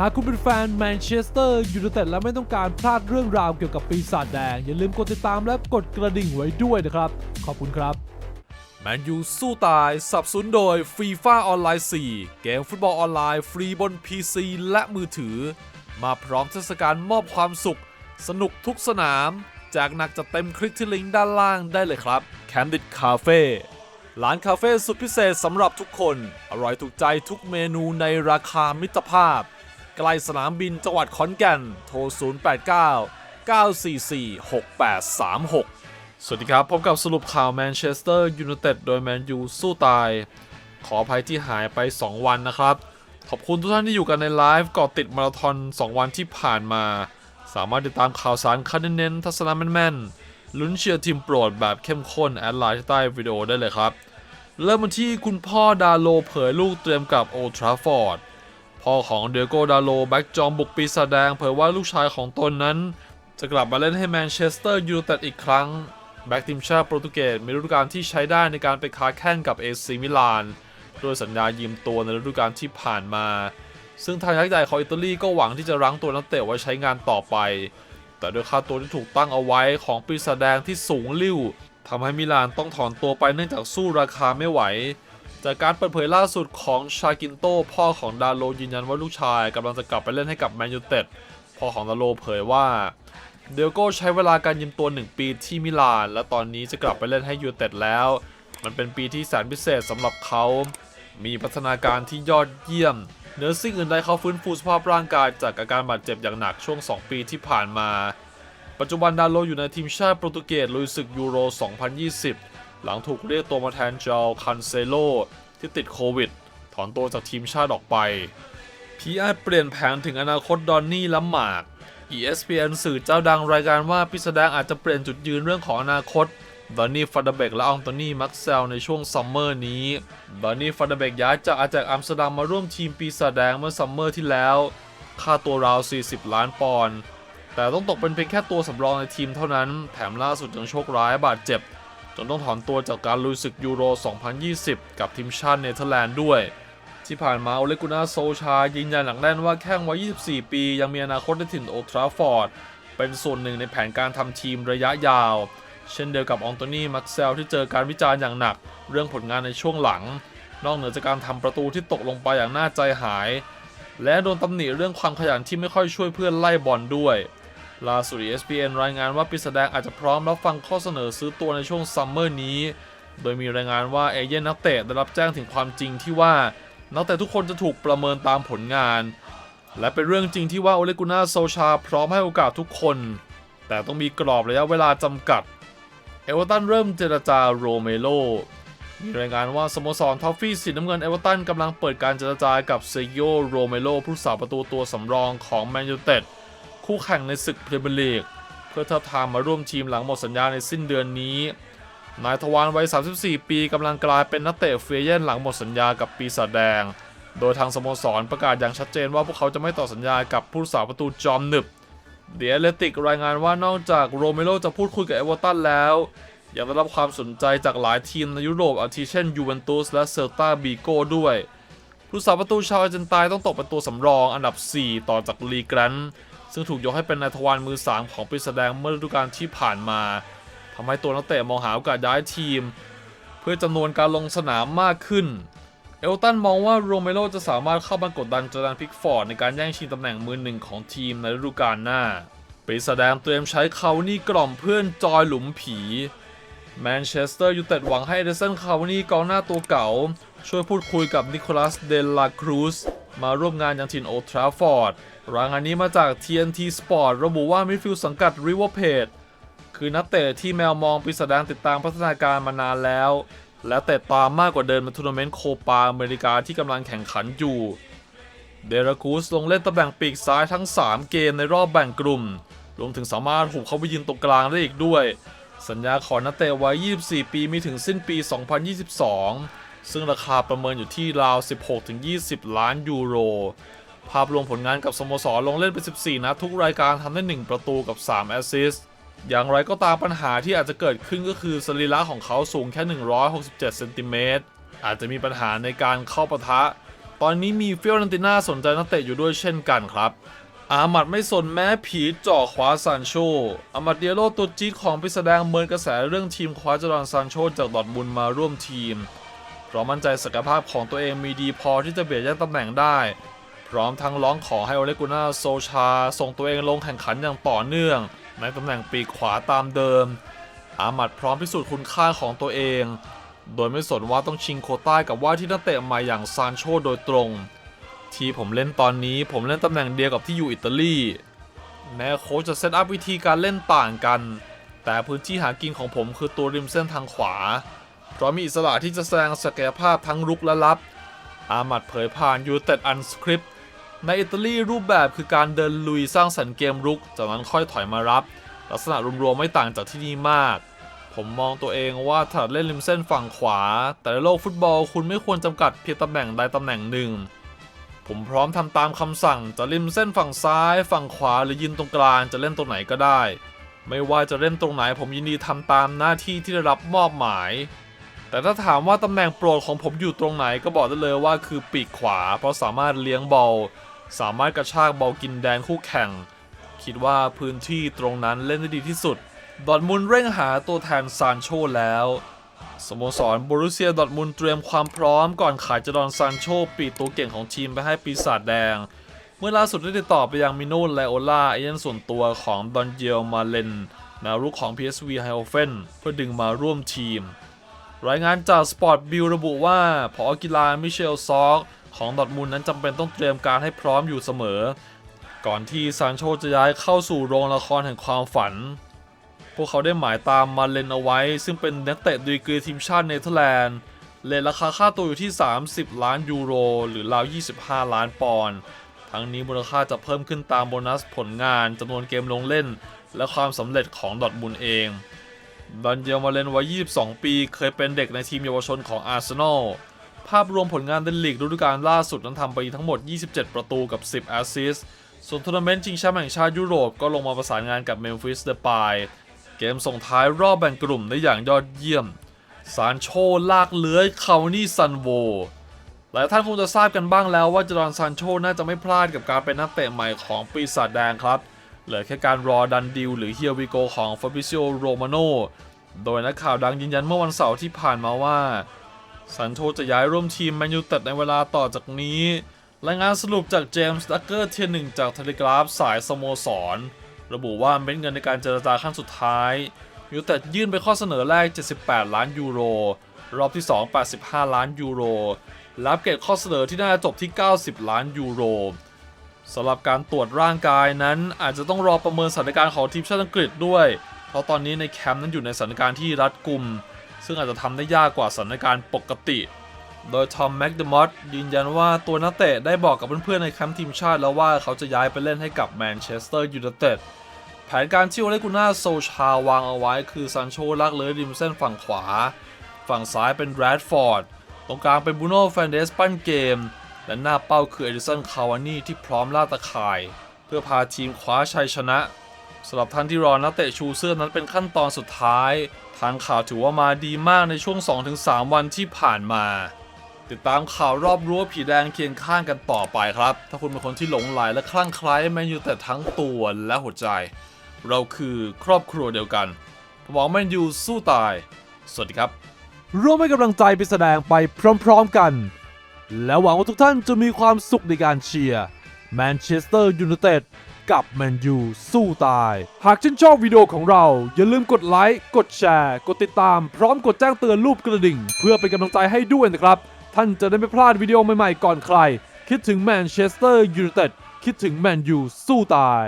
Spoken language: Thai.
หากคุณเป็นแฟนแมนเชสเตอร์ยูไนเต็ดและไม่ต้องการพลาดเรื่องราวเกี่ยวกับปีศาจแดง อย่าลืมกดติดตามและกดกระดิ่งไว้ด้วยนะครับ ขอบคุณครับแมนยูสู้ตายสับสนโดยฟีฟ่าออนไลน์4เกมฟุตบอลออนไลน์ฟรีบน PC และมือถือ มาพร้อมเทศกาลมอบความสุข สนุกทุกสนามแจกหนักจะเต็มคลิกที่ลิงก์ด้านล่างได้เลยครับ Candid Cafe ร้านคาเฟ่สุดพิเศษสำหรับทุกคน อร่อยถูกใจทุกเมนูในราคามิตรภาพ ใกล้สนามบินจังหวัดขอนแก่น โทร 089 944 6836 สวัสดีครับ พบกับสรุปข่าวแมนเชสเตอร์ยูไนเต็ดโดยแมนยูสู้ตาย ขออภัยที่หายไป 2 วันนะครับ ขอบคุณทุกท่านที่อยู่กันในไลฟ์เกาะติดมาราธอน 2 วันที่ผ่านมา สามารถติดตามข่าวสารคันเน้นทัศนะแม่นๆ ลุ้นเชียร์ทีมโปรดแบบเข้มข้นแอดไลน์ใต้วิดีโอได้เลยครับ เริ่มมาที่คุณพ่อดาโลเผยลูกเตรียมกลับโอทราฟอร์ด พ่อของเดโกดาโลแบ็กจอมบุกปีศาจแดงเผยว่าลูกชายของตนนั้น จะกลับมาเล่นให้แมนเชสเตอร์ยูไนเต็ดอีกครั้ง แบ็กทีมชาติโปรตุเกสมีฤดูกาลที่ใช้ได้ในการไปค้าแข่งกับเอซีมิลานด้วยสัญญายืมตัวในฤดูกาลที่ผ่านมา ซึ่งทางยักษ์ใหญ่ของอิตาลีก็หวังที่จะรั้งตัวนักเตะไว้ใช้งานต่อไป แต่ด้วยค่าตัวที่ถูกตั้งเอาไว้ของปีศาจแดงที่สูงลิ่วทำให้มิลานต้องถอนตัวไปเนื่องจากสู้ราคาไม่ไหว จากการเปิดเผยล่าสุดของชากินโตพ่อของดาโลยืนยันว่าลูกชายกำลังจะกลับไปเล่นให้กับแมนยูเต็ดพ่อของดาโลเผยว่าเดลโก้ใช้เวลาการยืมตัว 1 ปีที่มิลาน และตอนนี้จะกลับไปเล่นให้ยูเต็ดแล้ว มันเป็นปีที่แสนพิเศษสำหรับเขา มีพัฒนาการที่ยอดเยี่ยมเหนือสิ่งอื่นใดเขาฟื้นฟูสภาพร่างกายจากอาการบาดเจ็บอย่างหนักช่วง 2 ปีที่ผ่านมา ปัจจุบันดาโลอยู่ในทีมชาติโปรตุเกสลุยศึกยูโร 2020 หลังถูกเรียกตัวมาแทนจอลคันเซโลที่ติดโควิด ถอนตัวจากทีมชาติออกไปพีอาเปลี่ยนแผนถึงอนาคตดอนนี่และหมาก ESPN สื่อเจ้าดังรายการว่าพิสดางอาจจะเปลี่ยนจุดยืนเรื่องของอนาคตดอนนี่ฟันเดเบกและอองโตนี่มักเซลในช่วงซัมเมอร์นี้ดอนนี่ฟันเดเบกย้ายจากอาจากอัมสเตอร์ดัมมาร่วมทีมปีศาจแดงเมื่อซัมเมอร์ที่แล้ว ค่าตัวราว 40 ล้านปอนด์ แต่ต้องตกเป็นเพียงแค่ตัวสำรองในทีมเท่านั้น แถมล่าสุดยังโชคร้ายบาดเจ็บ จนต้องถอนตัวจากการลุยศึกยูโร 2020 กับทีมชาติเนเธอร์แลนด์ด้วย ที่ผ่านมาโอเลกุนาโซชายืนยันหนักแน่นว่าแข้งวัย 24 ปี ยังมีอนาคตในถิ่นโอทราฟอร์ด เป็นส่วนหนึ่งในแผนการทำทีมระยะยาว เช่นเดียวกับอองโตนี่มักเซลที่เจอการวิจารณ์อย่างหนัก เรื่องผลงานในช่วงหลัง นอกเหนือจากการทำประตูที่ตกลงไปอย่างน่าใจหาย และโดนตำหนิเรื่องความขยันที่ไม่ค่อยช่วยเพื่อนไล่บอลด้วย ล่าสุด ESPN รายงานว่าปีศาจแดงอาจจะพร้อมรับฟังข้อเสนอซื้อตัวในช่วงซัมเมอร์นี้ โดยมีรายงานว่าเอเย่นนักเตะได้รับแจ้งถึงความจริงที่ว่า นักเตะทุกคนจะถูกประเมินตามผลงาน และเป็นเรื่องจริงที่ว่าโอเลกุน่าโซชาพร้อมให้โอกาสทุกคน แต่ต้องมีกรอบระยะเวลาจำกัด เอเวอร์ตันเริ่มเจรจาโรเมโลมีรายงานว่าสโมสรทอฟฟี่สีน้ำเงินเอเวอร์ตันกำลังเปิดการเจรจากับเซโยโรเมโลผู้สาประตูตัวสำรองของแมนยูเต็ด คู่แข่งในศึกเพรเมียร์ลีกเพื่อทับทามมาร่วมทีมหลังหมดสัญญาในสิ้นเดือนนี้นายทวารวัย 34 ปีกำลังกลายเป็นนักเตะเฟรเยนหลังหมดสัญญากับปีศาจแดง โดยทางสโมสรประกาศอย่างชัดเจนว่าพวกเขาจะไม่ต่อสัญญากับผู้รักษาประตูจอมหนึบ เดียเลติกรายงานว่านอกจากโรเมโรจะพูดคุยกับเอเวอร์ตันแล้ว ยังได้รับความสนใจจากหลายทีมในยุโรปอาทิเช่นยูเวนตุสและเซลตาบีโก้ด้วย ผู้สาประตูชาวอาร์เจนตน์ต้องตกเป็นตัวสำรองอันดับ 4 ต่อจากลีแกรนท์ ซึ่งถูกยกให้เป็นนายทวารมือสามของปีศาจแดงเมื่อฤดูกาลที่ผ่านมาทำให้ตัวนักเตะมองหาโอกาสย้ายทีม เพื่อจำนวนการลงสนามมากขึ้น เอลตันมองว่าโรเมโรจะสามารถเข้ามากดดันจอร์แดนพิกฟอร์ดในการแย่งชิงตำแหน่งมือหนึ่งของทีมในฤดูกาลหน้าปีศาจแดงเตรียมใช้เขานี่กล่อมเพื่อนจอยหลุมผีแมนเชสเตอร์ยูไนเต็ดหวังให้เอเดสันคาวานี่กองหน้าตัวเก่า ช่วยพูดคุยกับนิโคลัสเดลาครูซ มาร่วมงานยังถิ่นโอด์ทราฟอร์ดรายงานนี้มาจาก TNT Sport ระบุว่ามิดฟิลด์สังกัด River Plate คือนักเตะที่แมวมองปีศาจแดงติดตามพัฒนาการมานานแล้ว และเตะตามมากกว่าเดินในทัวร์นาเมนต์โคปาอเมริกาที่กำลังแข่งขันอยู่ เดราคูสลงเล่นตำแหน่งปีกซ้ายทั้ง 3 เกมในรอบแบ่งกลุ่ม รวมถึงสามารถหุบเข้าไปยืนตรงกลางได้อีกด้วย สัญญาของนักเตะวัย 24 ปีมีถึงสิ้นปี 2022 ซึ่งราคาประเมินอยู่ที่ราว 16-20 ล้านยูโร ภาพรวมผลงานกับสโมสรลงเล่นไป 14นัดทุกรายการทำได้ 1 ประตูกับ 3 แอสซิสต์ อย่างไรก็ตามปัญหาที่อาจจะเกิดขึ้นก็คือสรีระของเขาสูงแค่ 167 เซนติเมตร อาจจะมีปัญหาในการเข้าปะทะ ตอนนี้มีฟิออเรนติน่าสนใจนักเตะอยู่ด้วยเช่นกันครับอามัดไม่สนแม้ผีจ่อขวาซานโชอามัดเดียโลตัวจี๊ดของพิสดงเมินกระแสเรื่องทีมคว้าจอร์นซานโชจากดอทมุนมาร่วมทีม เพรามั่นใจศักยภาพของตัวเองมีดีพอที่จะเบียดแย่งตำแหน่งได้ พร้อมทั้งร้องขอให้โอเลกุน่าโซชา ส่งตัวเองลงแข่งขันอย่างต่อเนื่อง ในตำแหน่งปีกขวาตามเดิม อามัดพร้อมพิสูจน์คุณค่าของตัวเอง โดยไม่สนว่าต้องชิงโคต้ากับว่าที่นักเตะใหม่อย่างซานโชโดยตรง ที่ผมเล่นตอนนี้ผมเล่นตำแหน่งเดียวกับที่อยู่อิตาลีแม้โค้ชจะเซตอัพวิธีการเล่นต่างกัน แต่พื้นที่หากินของผมคือตัวริมเส้นทางขวา เพราะมีอิสระที่จะแสดงศักยภาพทั้งรุกและรับ อามัดเผยผ่านยูเต็ดอันสคริปต์ในอิตาลีรูปแบบคือการเดินลุยสร้างสรรค์เกมรุก จากนั้นค่อยถอยมารับ ลักษณะรวมๆไม่ต่างจากที่นี่มาก ผมมองตัวเองว่าถนัดเล่นริมเส้นฝั่งขวา แต่ในโลกฟุตบอลคุณไม่ควรจำกัดเพียงตำแหน่งใดตำแหน่งหนึ่ง ผมพร้อมทำตามคำสั่งจะริมเส้นฝั่งซ้าย ฝั่งขวาหรือยืนตรงกลางจะเล่นตรงไหนก็ได้ ไม่ว่าจะเล่นตรงไหนผมยินดีทำตามหน้าที่ที่ได้รับมอบหมาย แต่ถ้าถามว่าตำแหน่งโปรดของผมอยู่ตรงไหนก็บอกได้เลยว่าคือปีกขวา เพราะสามารถเลี้ยงบอลสามารถกระชากบอลกินแดนคู่แข่ง คิดว่าพื้นที่ตรงนั้นเล่นได้ดีที่สุด ดอทมุนเร่งหาตัวแทนซานโชแล้ว สโมสรบรูเซียดอทมุนเตรียมความพร้อมก่อนขายจดอนซานโชปีกตัวเก่งของทีมไปให้ปีศาจแดง เมื่อล่าสุดได้ติดต่อไปยังมิโนไลโอล่าเอเย่นส่วนตัวของดอนเจลมาเลนแนวรุกของ PSV ไฮโอเฟนเพื่อดึงมาร่วมทีม รายงานจากสปอร์ตบิลระบุว่าพอกีฬามิเชลซอกของดอทมุนนั้นจำเป็นต้องเตรียมการให้พร้อมอยู่เสมอ ก่อนที่ซานโชจะย้ายเข้าสู่โรงละครแห่งความฝัน พวกเขาได้หมายตามมาเลนเอาไว้ ซึ่งเป็นนักเตะดีกรีทีมชาติเนเธอร์แลนด์เลทราคาค่าตัวอยู่ที่ 30 ล้านยูโร หรือราว 25 ล้านปอนด์ทั้งนี้มูลค่าจะเพิ่มขึ้นตามโบนัสผลงานจำนวนเกมลงเล่น และความสำเร็จของดอทมุนเอง ดอนเยลมาเลนวัย 22 ปี เคยเป็นเด็กในทีมเยาวชนของอาร์เซนอล ภาพรวมผลงานในลีกฤดูกาลล่าสุดนั้นทำไปทั้งหมด 27 ประตูกับ 10 แอสซิสต์ ส่วนทัวร์นาเมนต์ชิงแชมป์แห่งชาติยุโรปก็ลงมาประสานงานกับเมมฟิสเดปายเกมส่งท้ายรอบแบ่งกลุ่มได้อย่างยอดเยี่ยม ซานโชลากเลื้อยคาวนี่ซันโว หลายท่านคงจะทราบกันบ้างแล้วว่าจอร์นซานโชน่าจะไม่พลาดกับการเป็นนักเตะใหม่ของปีศาจแดงครับ เหลือแค่การรอดันดิวหรือเฮียวิโกของฟาบิซิโอโรมาโนโดยนักข่าวดังยืนยันเมื่อวันเสาร์ที่ผ่านมาว่าซันโชจะย้ายร่วมทีมแมนยูเต็ดในเวลาต่อจากนี้ รายงานสรุปจากเจมส์ดักเกอร์เทียหนึ่งจากเทเลกราฟสายสโมสร ระบุว่าเม็ดเงินในการเจรจาขั้นสุดท้ายยูเต็ดยื่นไปข้อเสนอแรก 78 ล้านยูโร รอบที่ 2 85 ล้านยูโรรับเกรดข้อเสนอที่น่าจะจบที่ 90 ล้านยูโร สำหรับการตรวจร่างกายนั้นอาจจะต้องรอประเมินสถานการณ์ของทีมชาติอังกฤษด้วย เพราะตอนนี้ในแคมป์นั้นอยู่ในสถานการณ์ที่รัดกุม ซึ่งอาจจะทำได้ยากกว่าสถานการณ์ปกติ โดยทอมแม็กเดมอตยืนยันว่าตัวนักเตะได้บอกกับเพื่อนๆในแคมป์ทีมชาติแล้วว่าเขาจะย้ายไปเล่นให้กับแมนเชสเตอร์ยูไนเต็ดแผนการที่โอเลกุน่าโซชาวางเอาไว้คือซานโชลักเลยริมเส้นฝั่งขวา ฝั่งซ้ายเป็นแรดฟอร์ดตรงกลางเป็นบูโน่แฟนเดสปั้นเกม และหน้าเป้าคือเอดิสัน คาวานี่ที่พร้อมล่าตะข่าย เพื่อพาทีมคว้าชัยชนะสำหรับท่านที่รอนักเตะชูเสื้อนั้นเป็นขั้นตอนสุดท้าย ทางข่าวถือว่ามาดีมากในช่วง 2-3 วันที่ผ่านมา ติดตามข่าวรอบรั้วผีแดงเคียงข้างกันต่อไปครับ ถ้าคุณเป็นคนที่หลงไหลและคลั่งไคล้แมนยูแต่ทั้งตัวและหัวใจ เราคือครอบครัวเดียวกันผมหวังแมนยูสู้ตาย สวัสดีครับ ร่วมให้กำลังใจไปแสดงไปพร้อม ๆ กัน และหวังว่าทุกท่านจะมีความสุขในการเชียร์แมนเชสเตอร์ยูไนเต็ดกับแมนยูสู้ตาย หากชื่นชอบวิดีโอของเรา อย่าลืมกดไลค์ กดแชร์ กดติดตาม พร้อมกดแจ้งเตือนรูปกระดิ่ง เพื่อเป็นกำลังใจให้ด้วยนะครับ ท่านจะได้ไม่พลาดวิดีโอใหม่ๆก่อนใคร คิดถึงแมนเชสเตอร์ยูไนเต็ดคิดถึงแมนยูสู้ตาย